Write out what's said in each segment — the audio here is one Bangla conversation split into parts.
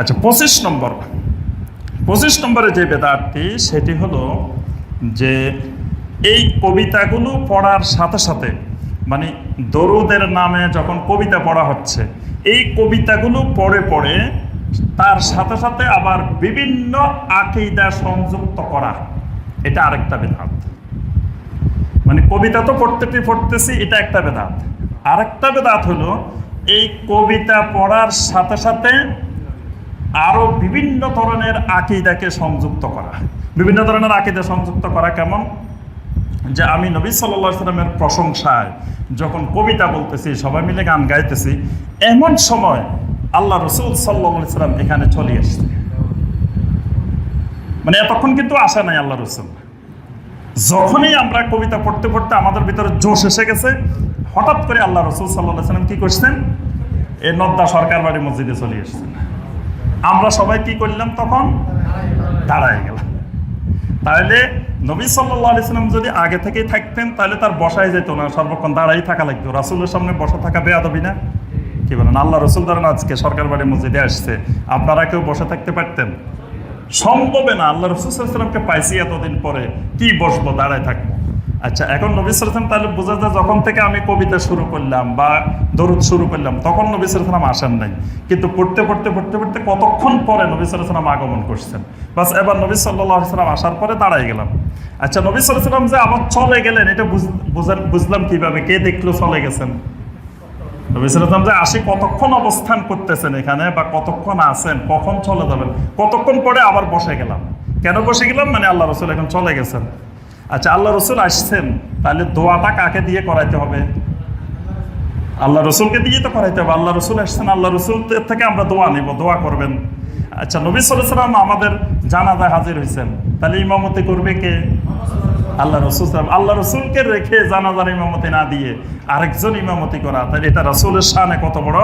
আচ্ছা পঁচিশ নম্বর। পঁচিশ নম্বরে যে বেদাতটি সেটি হলো যে এই কবিতাগুলো পড়ার সাথে সাথে মানে দরুদের নামে যখন কবিতা পড়া হচ্ছে, এই কবিতাগুলো পড়ে পড়ে তার সাথে সাথে আবার বিভিন্ন আকিদা সংযুক্ত করা, এটা আরেকটা বেদাত মানে কবিতা তো পড়তেটি পড়তেছি, এটা একটা বেদাত আরেকটা বেদাত হলো, এই কবিতা পড়ার সাথে সাথে আরও বিভিন্ন ধরনের আকিদাকে সংযুক্ত করা। বিভিন্ন ধরনের আকিদা সংযুক্ত করা কেমন? যে আমি নবী সাল্লা সাল্লামের প্রশংসায় যখন কবিতা বলতেছি, সবাই মিলে গান গাইতেছি, এমন সময় আল্লাহ রসুল সাল্লা সাল্লাম এখানে চলে এসছে মানে এতক্ষণ কিন্তু আসে নাই আল্লাহ রসুল। যখনই আমরা কবিতা পড়তে পড়তে আমাদের ভিতরে জোশ এসে গেছে, হঠাৎ করে আল্লাহ রসুল সাল্লাহ সাল্লাম কি করছেন? এ নদ্দা সরকার বাড়ি মসজিদে চলে এসছেন আমরা সবাই কি করলাম তখন? দাঁড়ায় গেলাম। তাহলে নবী সাল্লাহ যদি আগে থেকেই থাকতেন, তাহলে তার বসায় যেত না, সর্বক্ষণ দাঁড়াই থাকা লাগতো। রাসুলের সামনে বসা থাকা বেয়াদবি না? কি বলেন? আল্লাহ রসুল ধরেন আজকে সরকার বাড়ি মসজিদে আসছে। আপনারা কেউ বসে থাকতে পারতেন? সম্ভবে না। আল্লাহ রসুলামকে পাইছি এতদিন পরে। কি বসবো? দাঁড়ায় থাকব। আচ্ছা এখন নবী সালাম তাহলে বোঝা যায় যখন থেকে আমি কবিতা শুরু করলাম বা দরুদ শুরু করলাম, তখন নবী সালাম আসেন নাই। কিন্তু পড়তে পড়তে পড়তে পড়তে কতক্ষণ পরে নবী সালাম আগমন করছেন? বাস এবার নবী সাল্লাহ সাল্লাম আসার পরে দাঁড়াই গেলাম। আচ্ছা নবী সাল্লাম যে আবার চলে গেলেন, এটা বুঝলাম কীভাবে, কে দেখল চলে গেছেন? নবী সাল্লাম যে আসি, কতক্ষণ অবস্থান করতেছেন এখানে বা কতক্ষণ আছেন, কখন চলে যাবেন? কতক্ষণ পরে আবার বসে গেলাম। কেন বসে গেলাম? মানে আল্লাহ রসুল এখন চলে গেছেন। আচ্ছা আল্লাহ রসুল আসছেন, তাহলে দোয়াটা কাকে দিয়ে করাইতে হবে? আল্লাহ রসুলকে দিয়ে তো করাইতে হবে। আল্লাহ রসুল আসছেন, আল্লাহ রসুল থেকে আমরা দোয়া নিব, দোয়া করবেন। আচ্ছা নবী সাল্লাম আমাদের জানাজায় হাজির হয়েছেন তাহলে ইমামতি করবে কে? আল্লাহ রসুল সাল্লাম আল্লাহ রসুলকে রেখে জানাজার ইমামতি না দিয়ে আরেকজন ইমামতি করা। তাহলে এটা রসুলের শানে কত বড়?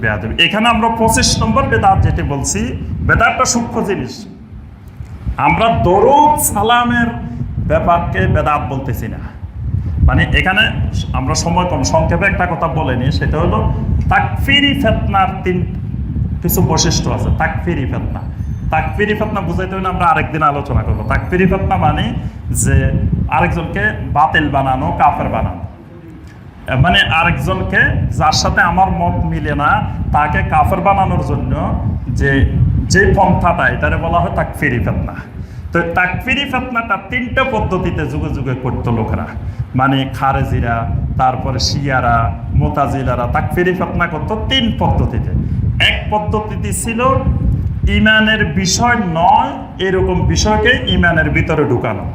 বেদাত এখানে আমরা পঁচিশ নম্বর বেদাত যেটি বলছি, বেদাতটা সূক্ষ্ম জিনিস। আমরা দরুদ সালামের ব্যাপারকে বেদাত বলতেছি না। মানে এখানে আমরা সময় কম, সংক্ষেপে একটা কথা বলে নিই, সেটা হলো তাকফিরি ফেতনার তিন কিছু বৈশিষ্ট্য আছে। তাকফিরি ফেতনা। তাকফিরি ফেতনা বুঝাইতে হলে আমরা আরেকদিন আলোচনা করব। তাকফিরি ফেতনা মানে যে আরেকজনকে বাতিল বানানো, কাফের বানানো। মানে আরেকজনকে যার সাথে আমার মত মিলে না, তাকে কাফের বানানোর জন্য যে যে পন্থাটা, এটারে বলা হয় তাকফিরি ফেতনা। তো তাকফিরি ফেতনাটা তিনটা পদ্ধতিতে যুগে যুগে করতো লোকেরা। মানে খারেজিরা, তারপরে শিয়ারা, মোতাজিলারা তাকফিরি ফেতনা করতো তিন পদ্ধতিতে। এক পদ্ধতিতে ছিল ইমানের বিষয় নয়, এরকম বিষয়কে ইমানের ভিতরে ঢুকানো।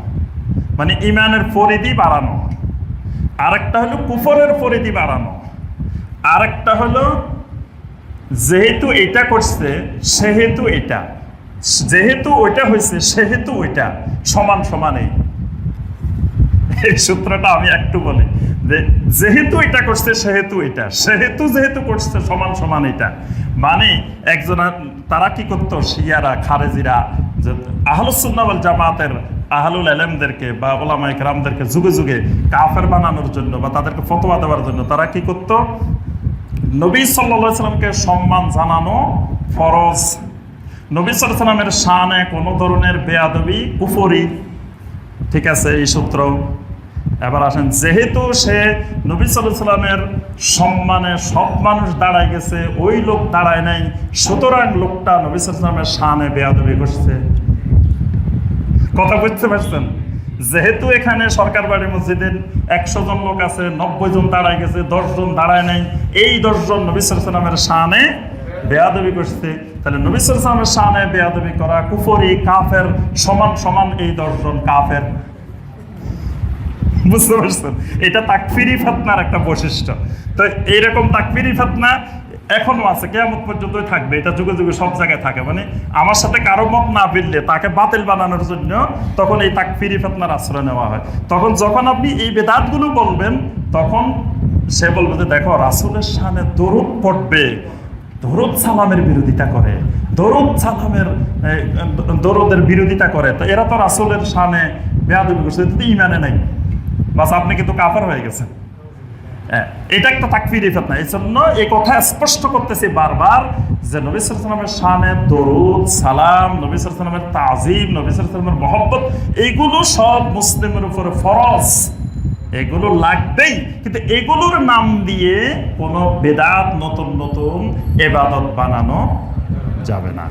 মানে ইমানের পরিধি বাড়ানো। আরেকটা হলো কুফরের পরিধি বাড়ানো। আরেকটা হলো, যেহেতু এটা করছে, সেহেতু এটা। যেহেতু ওইটা হয়েছে, সেহেতু ওইটা। সমান সমানেই। এই সূত্রটা আমি একটু বলি যেহেতু এটা করছে, সেহেতু এটা। সেহেতু যেহেতু করছে, সমান সমান এটা। মানে একজন তারা কি করতো? শিয়ারা, খারেজিরা, যে আহলুসুন্নাওয়াল জামাতের আহলুল আলমদেরকে বা ওলামা ইকরামদেরকে যুগে যুগে কাফের বানানোর জন্য বা তাদেরকে ফতোয়া দেওয়ার জন্য তারা কি করতো? নবী সাল্লা সাল্লামকে সম্মান জানানো ফরজ। নবী সাল্লামের শানে কোনো ধরনের বেয়াদবি, কুফরি, ঠিক আছে, এই সূত্র। এবার আসেন, যেহেতু সে নবী সাল্লামের সম্মানে সব মানুষ দাঁড়ায় গেছে, ওই লোক দাঁড়ায় নাই, সুতরাং লোকটা নবী সাল্লামের শানে বেয়াদবি করছে। কথা বুঝতে পারছেন? যেহেতু এখানে সরকার বাড়ি মসজিদের একশো জন লোক আছে, নব্বই জন দাঁড়ায় গেছে, দশ জন দাঁড়ায় নাই, এই দশজন নবী সাল্লামের শানে বেয়াদবি করছে। তাহলে নবী সাল্লামের শানে বেয়াদবি করা কুফরি, কাফের, সমান সমান এই দশজন কাফের। বুঝতে পারছেন? এটা তাকফিরি ফেতনার একটা বৈশিষ্ট্য। তো এইরকম তাকফিরি ফেতনা এখনও আছে কেমন পর্যন্তই থাকবে। এটা যুগে যুগে সব জায়গায় থাকে। মানে আমার সাথে কারও মত না ফিরলে, তাকে বাতিল বানানোর জন্য তখন এই তাকফিরি ফেতনার আশ্রয় নেওয়া হয়। তখন যখন আপনি এই বেদাতগুলো বলবেন, তখন সে বলবে যে, দেখো, রাসুলের সামনে দরুদ পড়বে। দরুদ সালামের বিরোধিতা করে। দরুদ সালামের দরুদের বিরোধিতা করে। তো এরা তো রাসুলের সামনে বেয়াদবি করছে এটা তো ইমানে নাই। বাস আপনি কিন্তু কাফার হয়ে গেছেন। এটা একটা তাকফির ফেতনা। এই জন্য এই কথা স্পষ্ট করতেছি বারবার যে নবী সালামের শানে দরুদ, সালাম, নবী সালামের তাজিম, নবী সালামের মহব্বত এইগুলো সব মুসলিমের উপরে ফরজ। এগুলো লাগবেই। কিন্তু এগুলোর নাম দিয়ে কোনো বেদাত নতুন নতুন এবাদত বানানো যাবে না।